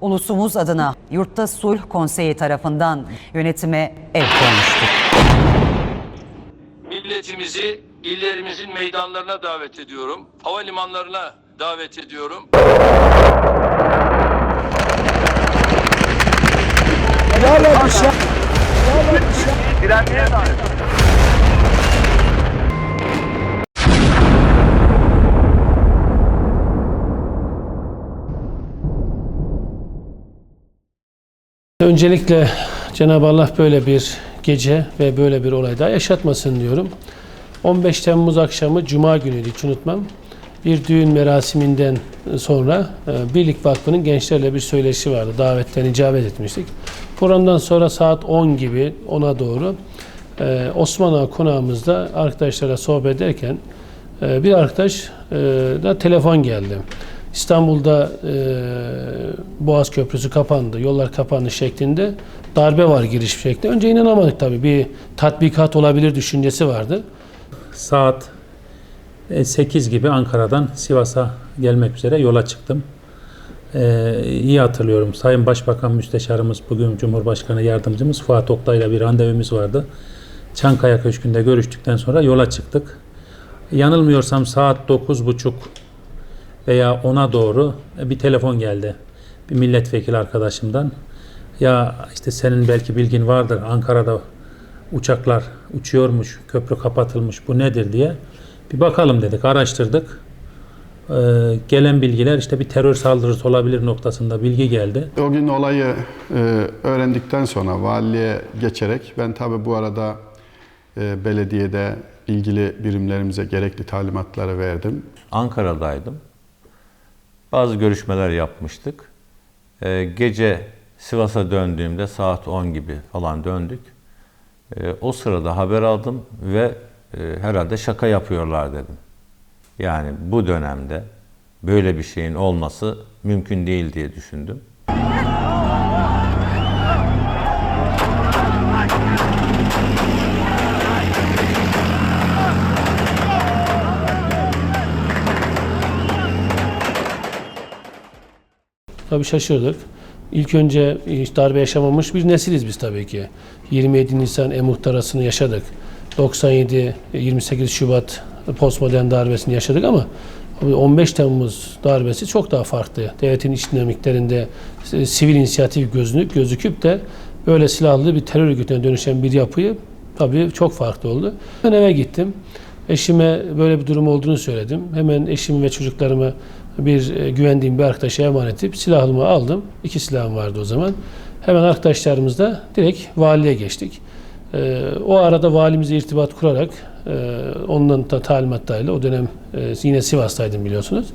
Ulusumuz adına Yurtta Sulh Konseyi tarafından yönetime el konmuştur. Milletimizi illerimizin meydanlarına davet ediyorum. Havalimanlarına davet ediyorum. Öncelikle Cenab-ı Allah böyle bir gece ve böyle bir olay daha yaşatmasın diyorum. 15 Temmuz akşamı Cuma günüydü hiç unutmam. Bir düğün merasiminden sonra e, Birlik Vakfı'nın gençlerle bir söyleşi vardı. Davetten icabet etmiştik. Programdan sonra saat 10 gibi 10'a doğru e, Osman Ağa konağımızda arkadaşlara sohbet ederken e, bir arkadaş da telefon geldi. İstanbul'da e, Boğaz Köprüsü kapandı, yollar kapandı şeklinde darbe var giriş şeklinde. Önce inanamadık tabii bir tatbikat olabilir düşüncesi vardı. Saat e, 8 gibi Ankara'dan Sivas'a gelmek üzere yola çıktım. Ee, iyi hatırlıyorum. Sayın Başbakan Müsteşarımız, bugün Cumhurbaşkanı Yardımcımız Fuat Oktay'la bir randevumuz vardı. Çankaya Köşkü'nde görüştükten sonra yola çıktık. Yanılmıyorsam saat 9.30 veya 10'a doğru bir telefon geldi. Bir milletvekili arkadaşımdan. Ya işte senin belki bilgin vardır Ankara'da uçaklar uçuyormuş, köprü kapatılmış bu nedir diye bir bakalım dedik, araştırdık. Ee, gelen bilgiler işte bir terör saldırısı olabilir noktasında bilgi geldi. O gün olayı e, öğrendikten sonra valiliğe geçerek ben tabi bu arada e, belediyede ilgili birimlerimize gerekli talimatları verdim. Ankara'daydım. Bazı görüşmeler yapmıştık. Ee, gece Sivas'a döndüğümde saat 10 gibi falan döndük. Ee, o sırada haber aldım ve e, herhalde şaka yapıyorlar dedim. Yani bu dönemde böyle bir şeyin olması mümkün değil diye düşündüm. Tabii şaşırdık. İlk önce hiç darbe yaşamamış bir nesiliz biz tabii ki. 27 Nisan e-muhtarasını yaşadık. 97, 28 Şubat postmodern darbesini yaşadık ama 15 Temmuz darbesi çok daha farklı. Devletin iç dinamiklerinde e, sivil inisiyatif gözünü gözüküp de böyle silahlı bir terör örgütüne dönüşen bir yapıyı tabii çok farklı oldu. Ben eve gittim. Eşime böyle bir durum olduğunu söyledim. Hemen eşim ve çocuklarımı bir e, güvendiğim bir arkadaşa emanet edip silahımı aldım. İki silahım vardı o zaman. Hemen arkadaşlarımızla direkt valiliğe geçtik. Ee, o arada valimizle irtibat kurarak e, ondan da talimatlarıyla o dönem e, yine Sivas'taydım biliyorsunuz.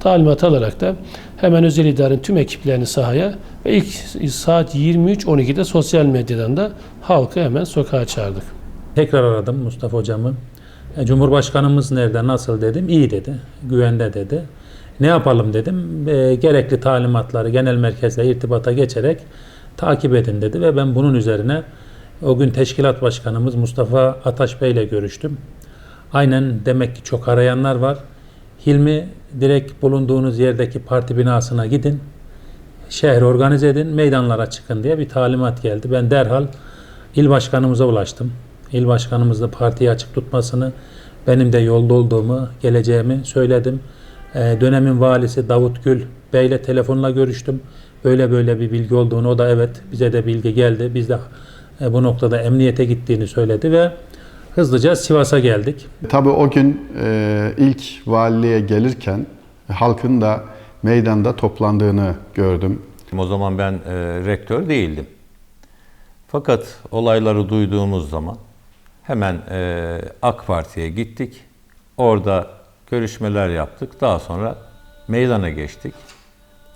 Talimat alarak da hemen özel idarenin tüm ekiplerini sahaya ve ilk saat 23.12'de sosyal medyadan da halkı hemen sokağa çağırdık. Tekrar aradım Mustafa hocamı. E, Cumhurbaşkanımız nerede, nasıl dedim. İyi dedi, güvende dedi. Ne yapalım dedim. E, gerekli talimatları genel merkezle irtibata geçerek takip edin dedi ve ben bunun üzerine o gün teşkilat başkanımız Mustafa Ataş Bey ile görüştüm. Aynen demek ki çok arayanlar var. Hilmi direkt bulunduğunuz yerdeki parti binasına gidin. Şehri organize edin, meydanlara çıkın diye bir talimat geldi. Ben derhal il başkanımıza ulaştım. İl başkanımız da partiyi açık tutmasını, benim de yolda olduğumu, geleceğimi söyledim. Ee, dönemin valisi Davut Gül Bey ile telefonla görüştüm. Böyle böyle bir bilgi olduğunu, o da evet bize de bilgi geldi. Biz de e, bu noktada emniyete gittiğini söyledi ve hızlıca Sivas'a geldik. Tabi o gün e, ilk valiliğe gelirken halkın da meydanda toplandığını gördüm. O zaman ben e, rektör değildim. Fakat olayları duyduğumuz zaman hemen e, AK Parti'ye gittik. Orada görüşmeler yaptık. Daha sonra meydana geçtik.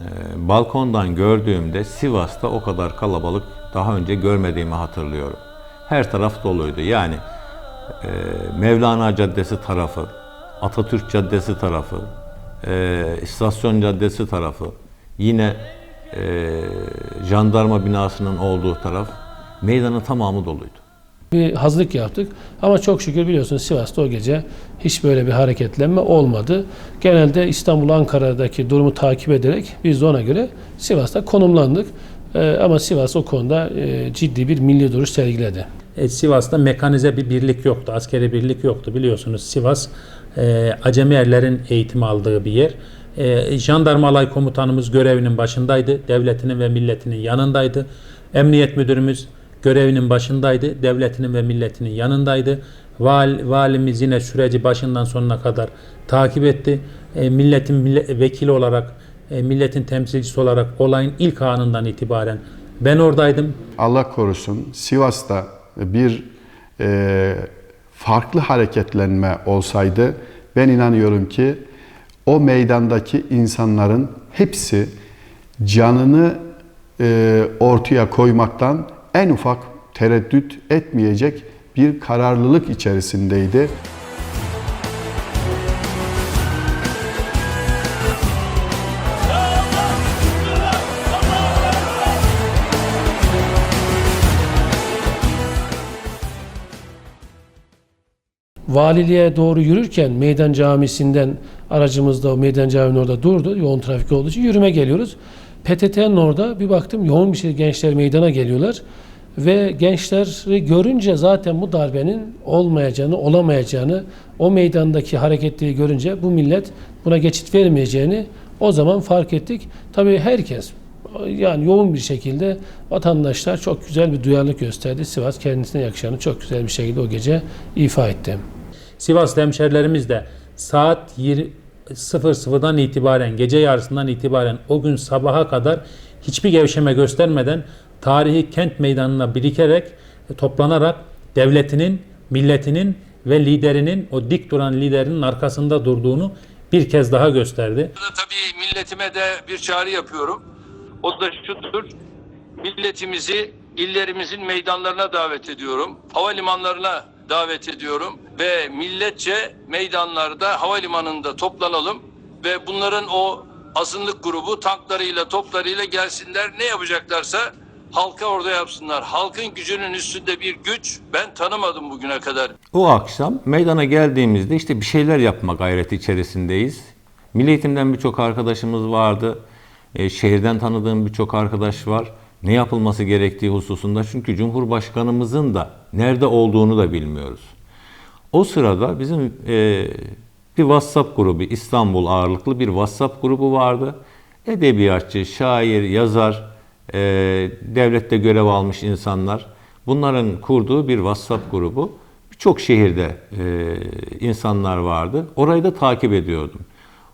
E, balkondan gördüğümde Sivas'ta o kadar kalabalık daha önce görmediğimi hatırlıyorum. Her taraf doluydu. Yani e, Mevlana Caddesi tarafı, Atatürk Caddesi tarafı, e, İstasyon Caddesi tarafı, yine e, jandarma binasının olduğu taraf meydanın tamamı doluydu. Bir hazırlık yaptık ama çok şükür biliyorsunuz Sivas'ta o gece hiç böyle bir hareketlenme olmadı. Genelde İstanbul, Ankara'daki durumu takip ederek biz de ona göre Sivas'ta konumlandık. Ee, ama Sivas o konuda e, ciddi bir milli duruş sergiledi. E, Sivas'ta mekanize bir birlik yoktu, askeri birlik yoktu biliyorsunuz. Sivas e, acemi erlerin eğitim aldığı bir yer. E, jandarma alay komutanımız görevinin başındaydı, devletinin ve milletinin yanındaydı. Emniyet müdürümüz görevinin başındaydı, devletinin ve milletinin yanındaydı. Val, valimiz yine süreci başından sonuna kadar takip etti. E, milletin mille- vekili olarak, e, milletin temsilcisi olarak olayın ilk anından itibaren ben oradaydım. Allah korusun Sivas'ta bir e, farklı hareketlenme olsaydı ben inanıyorum ki o meydandaki insanların hepsi canını e, ortaya koymaktan en ufak tereddüt etmeyecek bir kararlılık içerisindeydi. Valiliğe doğru yürürken Meydan Camisi'nden aracımız da Meydan Camii'nin orada durdu. Yoğun trafik olduğu için yürüme geliyoruz. PTT'nin orada bir baktım yoğun bir şey gençler meydana geliyorlar. Ve gençleri görünce zaten bu darbenin olmayacağını, olamayacağını, o meydandaki hareketliği görünce bu millet buna geçit vermeyeceğini o zaman fark ettik. Tabii herkes yani yoğun bir şekilde vatandaşlar çok güzel bir duyarlılık gösterdi. Sivas kendisine yakışanı çok güzel bir şekilde o gece ifa etti. Sivaslı hemşerilerimiz de saat 00'dan itibaren, gece yarısından itibaren o gün sabaha kadar hiçbir gevşeme göstermeden tarihi kent meydanına birikerek, e, toplanarak devletinin, milletinin ve liderinin, o dik duran liderinin arkasında durduğunu bir kez daha gösterdi. Tabii milletime de bir çağrı yapıyorum. O da şudur. Milletimizi illerimizin meydanlarına davet ediyorum. Havalimanlarına davet ediyorum ve milletçe meydanlarda havalimanında toplanalım ve bunların o azınlık grubu tanklarıyla toplarıyla gelsinler ne yapacaklarsa halka orada yapsınlar. Halkın gücünün üstünde bir güç ben tanımadım bugüne kadar. O akşam meydana geldiğimizde işte bir şeyler yapma gayreti içerisindeyiz. Milli Eğitim'den birçok arkadaşımız vardı. E, şehirden tanıdığım birçok arkadaş var. Ne yapılması gerektiği hususunda çünkü Cumhurbaşkanımızın da nerede olduğunu da bilmiyoruz. O sırada bizim e, bir WhatsApp grubu, İstanbul ağırlıklı bir WhatsApp grubu vardı. Edebiyatçı, şair, yazar, e, devlette görev almış insanlar. Bunların kurduğu bir WhatsApp grubu. Birçok şehirde e, insanlar vardı. Orayı da takip ediyordum.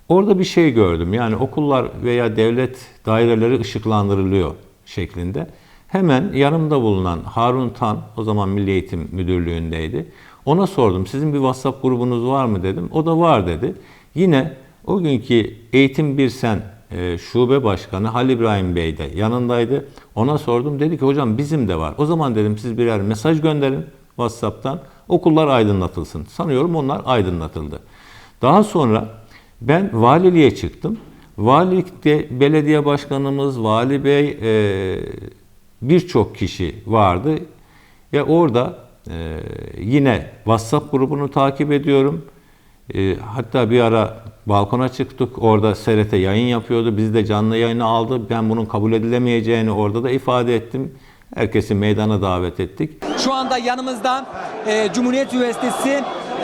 Orada bir şey gördüm. Yani okullar veya devlet daireleri ışıklandırılıyor şeklinde. Hemen yanımda bulunan Harun Tan, o zaman Milli Eğitim Müdürlüğü'ndeydi. Ona sordum, sizin bir WhatsApp grubunuz var mı dedim. O da var dedi. Yine o günkü Eğitim Birsen e, Şube Başkanı Halil İbrahim Bey de yanındaydı. Ona sordum, dedi ki hocam bizim de var. O zaman dedim siz birer mesaj gönderin WhatsApp'tan. Okullar aydınlatılsın. Sanıyorum onlar aydınlatıldı. Daha sonra ben valiliğe çıktım. Valilikte belediye başkanımız, vali bey, e, birçok kişi vardı. Ve orada e, yine WhatsApp grubunu takip ediyorum. E, hatta bir ara balkona çıktık. Orada SRT yayın yapıyordu. Bizi de canlı yayına aldı. Ben bunun kabul edilemeyeceğini orada da ifade ettim. Herkesi meydana davet ettik. Şu anda yanımızda e, Cumhuriyet Üniversitesi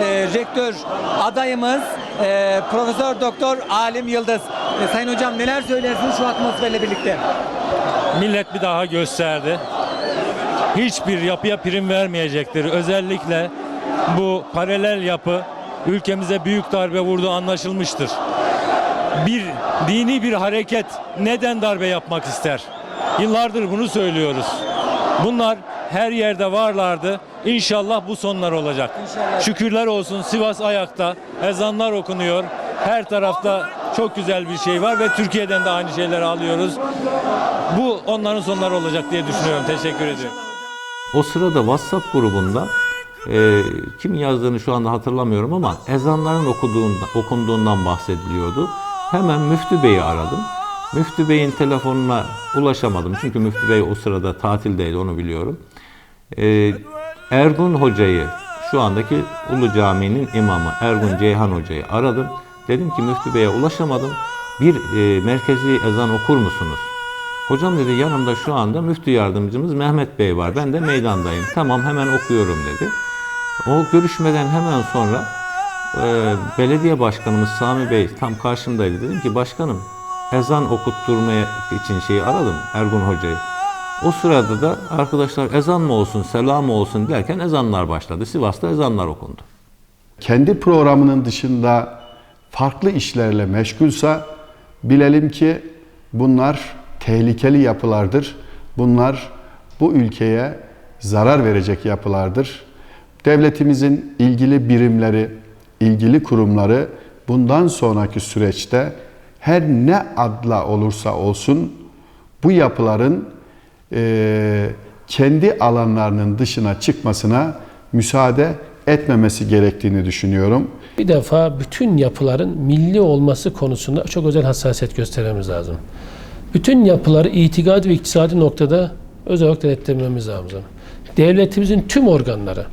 e, rektör adayımız e, Profesör Doktor Alim Yıldız. E, Sayın hocam neler söylersiniz şu atmosferle birlikte? millet bir daha gösterdi. Hiçbir yapıya prim vermeyecektir. Özellikle bu paralel yapı ülkemize büyük darbe vurduğu anlaşılmıştır. Bir dini bir hareket neden darbe yapmak ister? Yıllardır bunu söylüyoruz. Bunlar her yerde varlardı. İnşallah bu sonlar olacak. Şükürler olsun Sivas ayakta. Ezanlar okunuyor. Her tarafta çok güzel bir şey var ve Türkiye'den de aynı şeyleri alıyoruz. Bu onların sonları olacak diye düşünüyorum. Teşekkür ediyorum. O sırada WhatsApp grubunda e, kim yazdığını şu anda hatırlamıyorum ama ezanların okuduğunda, okunduğundan bahsediliyordu. Hemen Müftü Bey'i aradım. Müftü Bey'in telefonuna ulaşamadım. Çünkü Müftü Bey o sırada tatildeydi onu biliyorum. E, Ergun Hoca'yı, şu andaki Ulu Cami'nin imamı Ergun Ceyhan Hoca'yı aradım. Dedim ki Müftü Bey'e ulaşamadım. Bir e, merkezi ezan okur musunuz? Hocam dedi yanımda şu anda müftü yardımcımız Mehmet Bey var. Ben de meydandayım. Tamam hemen okuyorum dedi. O görüşmeden hemen sonra e, belediye başkanımız Sami Bey tam karşımdaydı. Dedim ki başkanım ezan okutturmaya için şeyi aradım Ergun Hoca'yı. O sırada da arkadaşlar ezan mı olsun, selam mı olsun derken ezanlar başladı. Sivas'ta ezanlar okundu. kendi programının dışında farklı işlerle meşgulsa bilelim ki bunlar tehlikeli yapılardır. Bunlar bu ülkeye zarar verecek yapılardır. Devletimizin ilgili birimleri, ilgili kurumları bundan sonraki süreçte her ne adla olursa olsun bu yapıların eee, kendi alanlarının dışına çıkmasına müsaade etmemesi gerektiğini düşünüyorum. Bir defa bütün yapıların milli olması konusunda çok özel hassasiyet göstermemiz lazım. Bütün yapıları itikadi ve iktisadi noktada özel olarak denetlememiz lazım. Devletimizin tüm organları,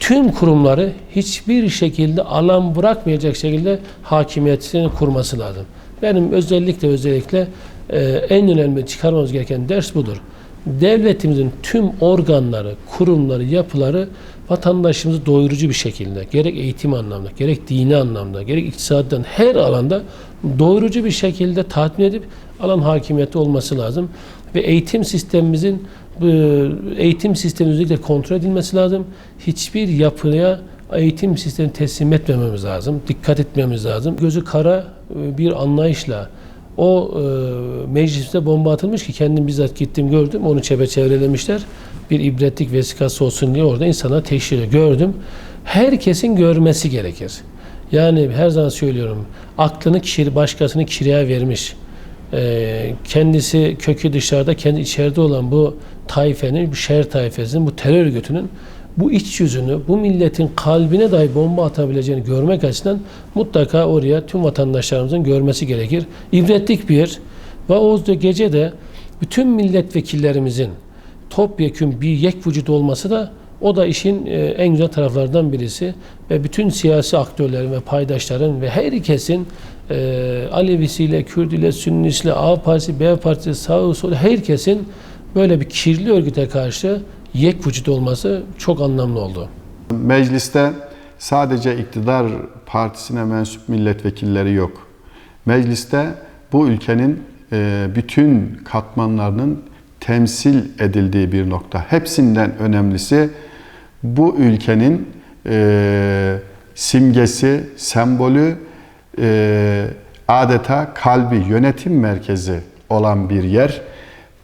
tüm kurumları hiçbir şekilde alan bırakmayacak şekilde hakimiyetini kurması lazım. Benim özellikle özellikle e, en önemli çıkarmamız gereken ders budur. Devletimizin tüm organları, kurumları, yapıları vatandaşımızı doyurucu bir şekilde gerek eğitim anlamda, gerek dini anlamda, gerek iktisaddan her alanda doyurucu bir şekilde tatmin edip alan hakimiyeti olması lazım. Ve eğitim sistemimizin eğitim sistemimizde kontrol edilmesi lazım. Hiçbir yapıya eğitim sistemi teslim etmememiz lazım. Dikkat etmemiz lazım. Gözü kara e, bir anlayışla o e, mecliste bomba atılmış ki kendim bizzat gittim gördüm. Onu çevrelemişler. Bir ibretlik vesikası olsun diye orada insana teşhiri gördüm. Herkesin görmesi gerekir. Yani her zaman söylüyorum. Aklını kişi, başkasını kiriye vermiş. E, kendisi kökü dışarıda, kendi içeride olan bu taifenin, bu şer taifesinin, bu terör örgütünün bu iç yüzünü, bu milletin kalbine dahi bomba atabileceğini görmek açısından mutlaka oraya tüm vatandaşlarımızın görmesi gerekir. İbretlik bir ve o gece de bütün milletvekillerimizin topyekün bir yek vücut olması da o da işin e, en güzel taraflardan birisi ve bütün siyasi aktörlerin ve paydaşların ve herkesin e, Alevisiyle, Kürdüyle, Sünnisiyle, A partisi, B partisi, sağı solu herkesin böyle bir kirli örgüte karşı yek vücut olması çok anlamlı oldu. Mecliste sadece iktidar partisine mensup milletvekilleri yok. Mecliste bu ülkenin e, bütün katmanlarının temsil edildiği bir nokta. Hepsinden önemlisi bu ülkenin e, simgesi, sembolü, e, adeta kalbi, yönetim merkezi olan bir yer.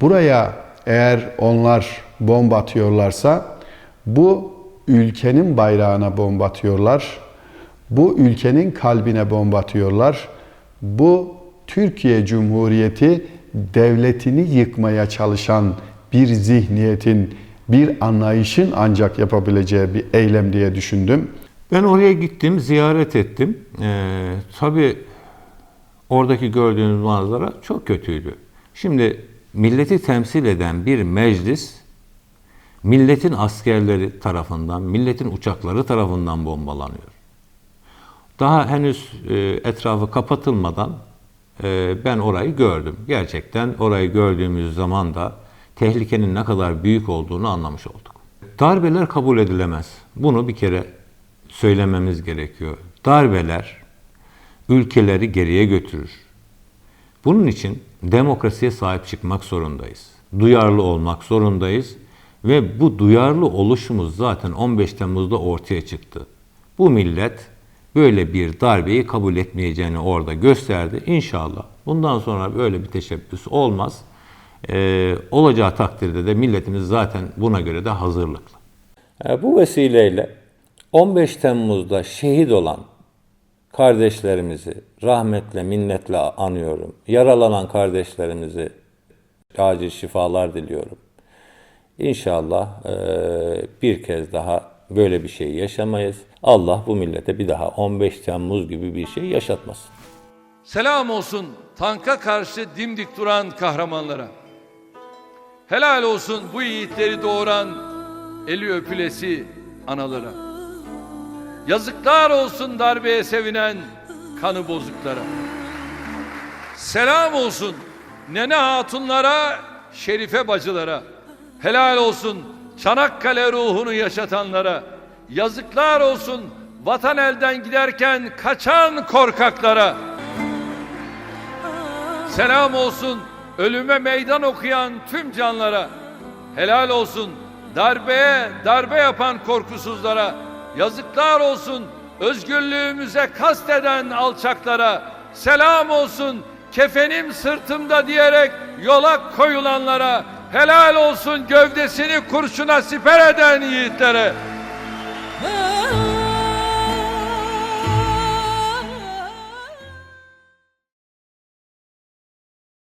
Buraya eğer onlar bomba atıyorlarsa bu ülkenin bayrağına bomba atıyorlar. Bu ülkenin kalbine bomba atıyorlar. Bu Türkiye Cumhuriyeti devletini yıkmaya çalışan bir zihniyetin, bir anlayışın ancak yapabileceği bir eylem diye düşündüm. Ben oraya gittim, ziyaret ettim. Ee, tabii oradaki gördüğünüz manzara çok kötüydü. Şimdi milleti temsil eden bir meclis, milletin askerleri tarafından, milletin uçakları tarafından bombalanıyor. Daha henüz e, etrafı kapatılmadan e, ben orayı gördüm. Gerçekten orayı gördüğümüz zaman da tehlikenin ne kadar büyük olduğunu anlamış olduk. Darbeler kabul edilemez. Bunu bir kere söylememiz gerekiyor. Darbeler ülkeleri geriye götürür. Bunun için demokrasiye sahip çıkmak zorundayız. Duyarlı olmak zorundayız ve bu duyarlı oluşumuz zaten 15 Temmuz'da ortaya çıktı. Bu millet böyle bir darbeyi kabul etmeyeceğini orada gösterdi. İnşallah bundan sonra böyle bir teşebbüs olmaz. Ee, olacağı takdirde de milletimiz zaten buna göre de hazırlıklı. E, Bu vesileyle 15 Temmuz'da şehit olan kardeşlerimizi rahmetle, minnetle anıyorum. Yaralanan kardeşlerimizi acil şifalar diliyorum. İnşallah eee, bir kez daha böyle bir şey yaşamayız. Allah bu millete bir daha 15 Temmuz gibi bir şey yaşatmasın. Selam olsun tanka karşı dimdik duran kahramanlara. Helal olsun bu yiğitleri doğuran eli öpülesi analara. Yazıklar olsun darbeye sevinen kanı bozuklara. Selam olsun nene hatunlara, şerife bacılara. Helal olsun Çanakkale ruhunu yaşatanlara. Yazıklar olsun vatan elden giderken kaçan korkaklara. Selam olsun ölüme meydan okuyan tüm canlara. Helal olsun darbeye darbe yapan korkusuzlara. Yazıklar olsun özgürlüğümüze kasteden alçaklara. Selam olsun kefenim sırtımda diyerek yola koyulanlara. Helal olsun gövdesini kurşuna siper eden yiğitlere.